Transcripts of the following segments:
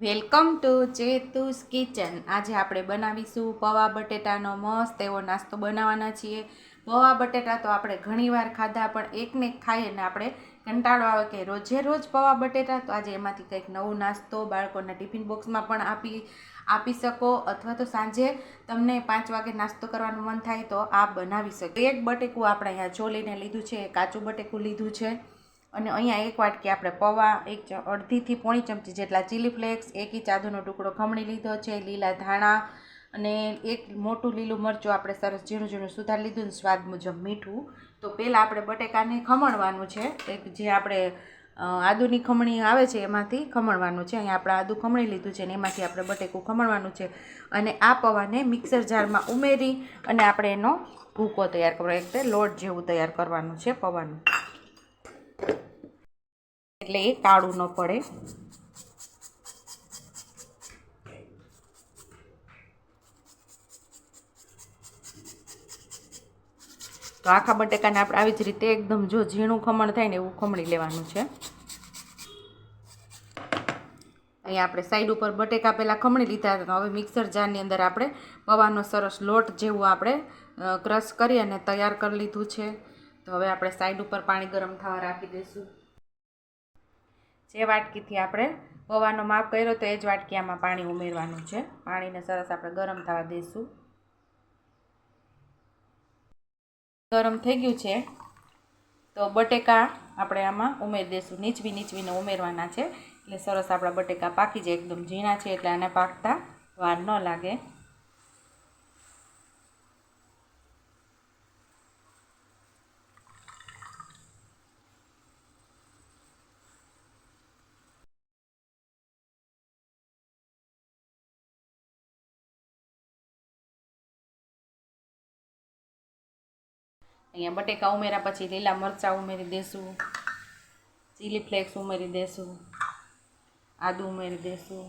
Welcome to ચેતુસ kitchen. આજે આપણે બનાવીશું પૌવા બટેટાનો મસ્ત એવો નાસ્તો બનાવવાના છીએ. પૌવા બટેટા તો આપણે ઘણીવાર ખાધા, પણ એકને એક ખાઈએ ને આપણે કંટાળો આવે કે રોજે રોજ પૌવા બટેટા, તો આજે એમાંથી કંઈક નવું નાસ્તો બાળકોના ટિફિન બોક્સમાં પણ આપી આપી શકો. અથવા તો સાંજે તમને પાંચ વાગે નાસ્તો કરવાનું મન થાય તો આ બનાવી શકો. એક બટેકું આપણે અહીંયા છોલીને લીધું છે કાચું બટેકું લીધું છે. અને અહીંયા એક વાટકી આપણે પૌવા, એક અડધીથી પોણી ચમચી જેટલા ચીલી ફ્લેક્સ એક ઇંચ આદુનો ટુકડો ખમણી લીધો છે, લીલા ધાણા અને એક મોટું લીલું મરચું આપણે સરસ ઝીણું ઝીણું સુધારી લીધું ને સ્વાદ મુજબ મીઠું. તો પહેલાં આપણે બટેકાને ખમણવાનું છે. એક જે આપણે આદુની ખમણી આવે છે એમાંથી ખમણવાનું છે. અહીંયા આપણે આદુ ખમણી લીધું છે ને એમાંથી આપણે બટેકું ખમણવાનું છે. અને આ પૌવાને મિક્સર જારમાં ઉમેરી અને આપણે એનો ભૂકો તૈયાર કરવો એક લોટ જેવું તૈયાર કરવાનું છે પૌવાનું. એટલે એ કાળું ન પડે. તો આખા બટેકાને આપણે આવી જ રીતે એકદમ જો ઝીણું ખમણ થાય ને એવું ખમણી લેવાનું છે. અહીંયા આપણે સાઈડ ઉપર બટેકા પહેલાં ખમણી લીધા હતા. હવે મિક્સર જારની અંદર આપણે પૌવાનો સરસ લોટ જેવું આપણે ક્રશ કરી અને તૈયાર કરી લીધું છે. તો હવે આપણે સાઈડ ઉપર પાણી ગરમ થવા રાખી દઈશું. જે વાટકીથી આપણે પૌવાનો માપ કર્યો તો એ જ વાટકી આમાં પાણી ઉમેરવાનું છે. પાણીને સરસ આપણે ગરમ થવા દઈશું ગરમ થઈ ગયું છે. તો બટેકા આપણે આમાં ઉમેરી દઈશું નીચવી નીચવીને ઉમેરવાના છે. એટલે સરસ આપણા બટેકા પાકી જાય. એકદમ ઝીણા છે એટલે આને પાકતા વાર ન લાગે. અહીંયા બટેકા ઉમેર્યા પછી લીલા મરચાં ઉમેરી દેશું ચીલી ફ્લેક્સ ઉમેરી દેશું, આદું ઉમેરી દેશું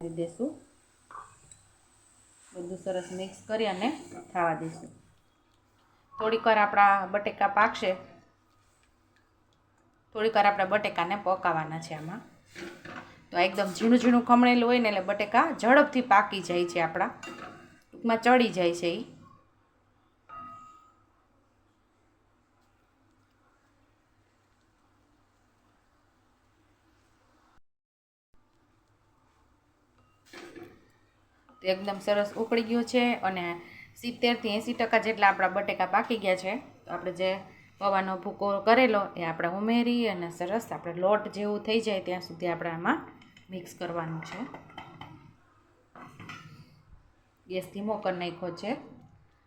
ઉમેરી દેશું. બધું સરસ મિક્સ કરી અને થવા દઈશું. થોડીક વાર આપણા બટેકા પાકશે. થોડીક વાર આપણા બટેકાને પકાવવાના છે આમાં. તો એકદમ ઝીણું ઝીણું ખમણેલું હોય ને એટલે બટેકા ઝડપથી પાકી જાય છે આપણા. ટૂંકમાં ચડી જાય છે એ એકદમ સરસ ઉકળી ગયું છે અને સિત્તેરથી એંસી ટકા જેટલા આપણા બટેકા પાકી ગયા છે. તો આપણે જે પૌવાનો ભૂકો કરેલો એ આપણે ઉમેરી અને સરસ આપણે લોટ જેવું થઈ જાય ત્યાં સુધી આપણે આમાં મિક્સ કરવાનું છે. ગેસ ધીમો કરી નાખ્યો છે.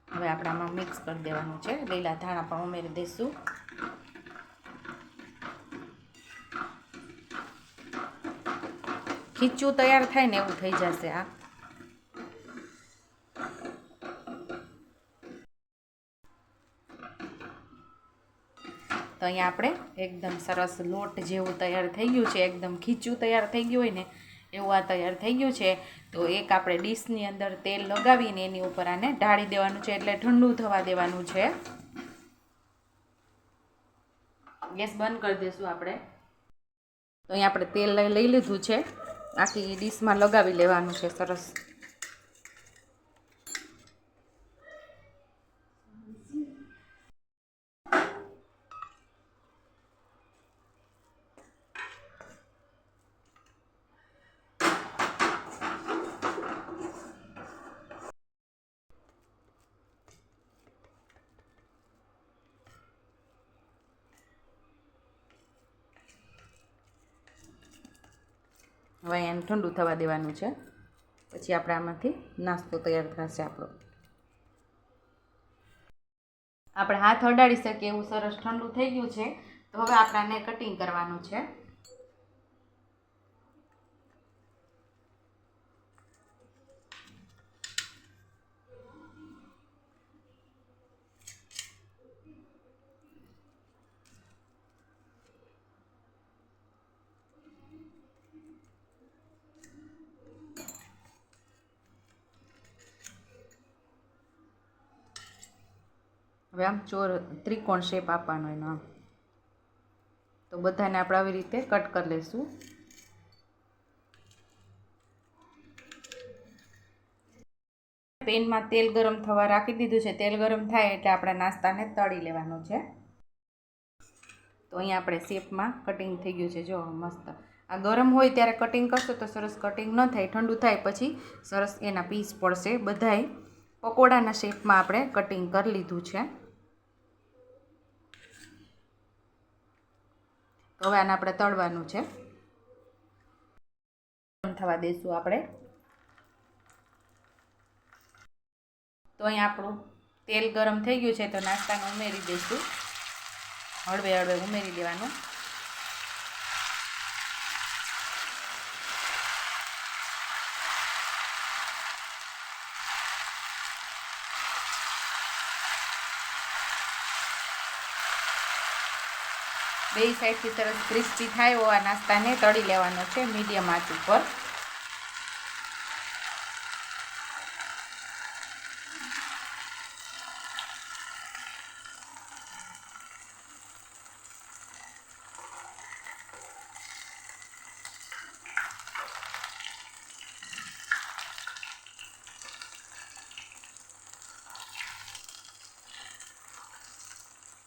હવે આપણે આમાં મિક્સ કરી દેવાનું છે. લીલા ધાણા પણ ઉમેરી દઈશું. ખીચું તૈયાર થાય ને એવું થઈ જશે આ. તો અહીંયા આપણે એકદમ સરસ લોટ જેવું તૈયાર થઈ ગયું છે. એકદમ ખીચું તૈયાર થઈ ગયું હોય ને એવું આ તૈયાર થઈ ગયું છે. તો એક આપણે ડીશની અંદર તેલ લગાવીને એની ઉપર આને ઢાળી દેવાનું છે એટલે ઠંડુ થવા દેવાનું છે. ગેસ બંધ કરી દઈશું આપણે. તો અહીં આપણે તેલ લઈ લીધું છે. આખી ડીશમાં લગાવી લેવાનું છે સરસ. હવે એને ઠંડુ થવા દેવાનું છે. પછી આપણે આમાંથી નાસ્તો તૈયાર થશે આપણો. આપણે હાથ અડાડી શકીએ એવું સરસ ઠંડુ થઈ ગયું છે. તો હવે આપણે આને કટિંગ કરવાનું છે. હવે આમ ચોર ત્રિકોણ શેપ આપવાનો એનો આમ. તો બધાને આપણે આવી રીતે કટ કરી લઈશું પેનમાં તેલ ગરમ થવા રાખી દીધું છે. તેલ ગરમ થાય એટલે આપણે નાસ્તાને તળી લેવાનું છે. તો અહીંયા આપણે શેપમાં કટિંગ થઈ ગયું છે. જો, મસ્ત. આ ગરમ હોય ત્યારે કટિંગ કરશો તો સરસ કટિંગ ન થાય, ઠંડુ થાય પછી સરસ એના પીસ પડશે. બધાય પકોડાના શેપમાં આપણે કટિંગ કરી લીધું છે. તો હવે આને આપણે તળવાનું છે. થવા દઈશું આપણે. તો અહીં આપણું તેલ ગરમ થઈ ગયું છે તો નાસ્તાને ઉમેરી દઈશું હળવે હળવે ઉમેરી દેવાનું. બે સાઈડથી સરસ ક્રિસ્પી થાય એવા નાસ્તાને તળી લેવાનો છે મીડિયમ આંચ ઉપર.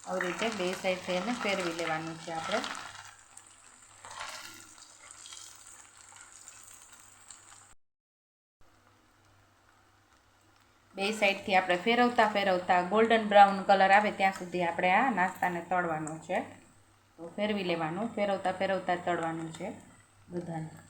આવી રીતે બે સાઈડથી એને ફેરવી લેવાનું છે આપણે. બે સાઈડથી આપણે ફેરવતા ફેરવતા ગોલ્ડન બ્રાઉન કલર આવે ત્યાં સુધી આપણે આ નાસ્તાને તળવાનો છે. તો ફેરવી લેવાનું, ફેરવતા ફેરવતા તળવાનું છે બધાને.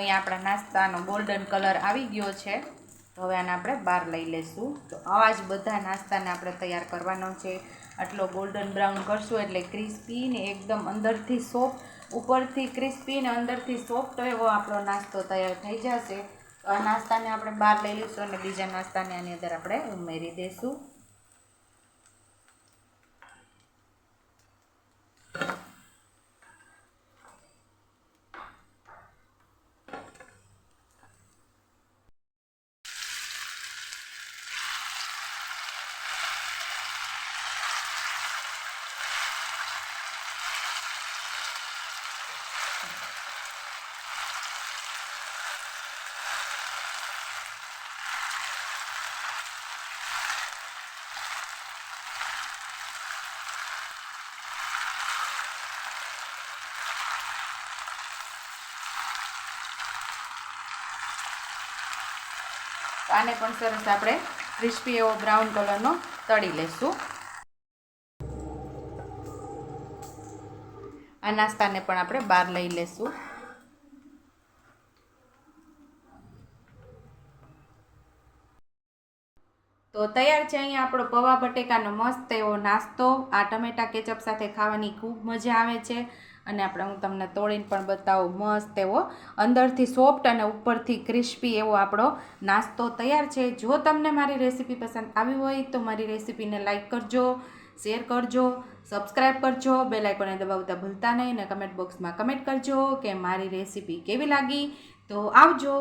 અહીંયા આપણા નાસ્તાનો ગોલ્ડન કલર આવી ગયો છે. તો હવે આને આપણે બહાર લઈ લઈશું તો આવા જ બધા નાસ્તાને આપણે તૈયાર કરવાનો છે. આટલો ગોલ્ડન બ્રાઉન કરશું એટલે ક્રિસ્પી ને એકદમ અંદરથી સોફ્ટ ઉપરથી ક્રિસ્પી ને અંદરથી સોફ્ટ એવો આપણો નાસ્તો તૈયાર થઈ જશે. તો આ નાસ્તાને આપણે બહાર લઈ લઈશું અને બીજા નાસ્તાને આની અંદર આપણે ઉમેરી દઈશું આને પણ સરસ આપણે ક્રિસ્પી એવો બ્રાઉન કલરનો તળી લઈશું આ નાસ્તાને પણ આપણે બહાર લઈ લઈશું તો તૈયાર છે અહીંયા આપણો પૌવા બટેકાનો મસ્ત એવો નાસ્તો. આ ટમેટા કેચઅપ સાથે ખાવાની ખૂબ મજા આવે છે. અને આપણે હું તમને તોડીને પણ બતાવું, મસ્ત એવો અંદરથી સોફ્ટ અને ઉપરથી ક્રિસ્પી એવો આપણો નાસ્તો તૈયાર છે. જો તમને મારી રેસીપી પસંદ આવી હોય તો મારી રેસીપીને લાઇક કરજો શેર કરજો સબસ્ક્રાઇબ કરજો બે લાઇકોને દબાવતા ભૂલતા નહીં અને કમેન્ટ બોક્સમાં કમેન્ટ કરજો કે મારી રેસીપી કેવી લાગી. તો આવજો.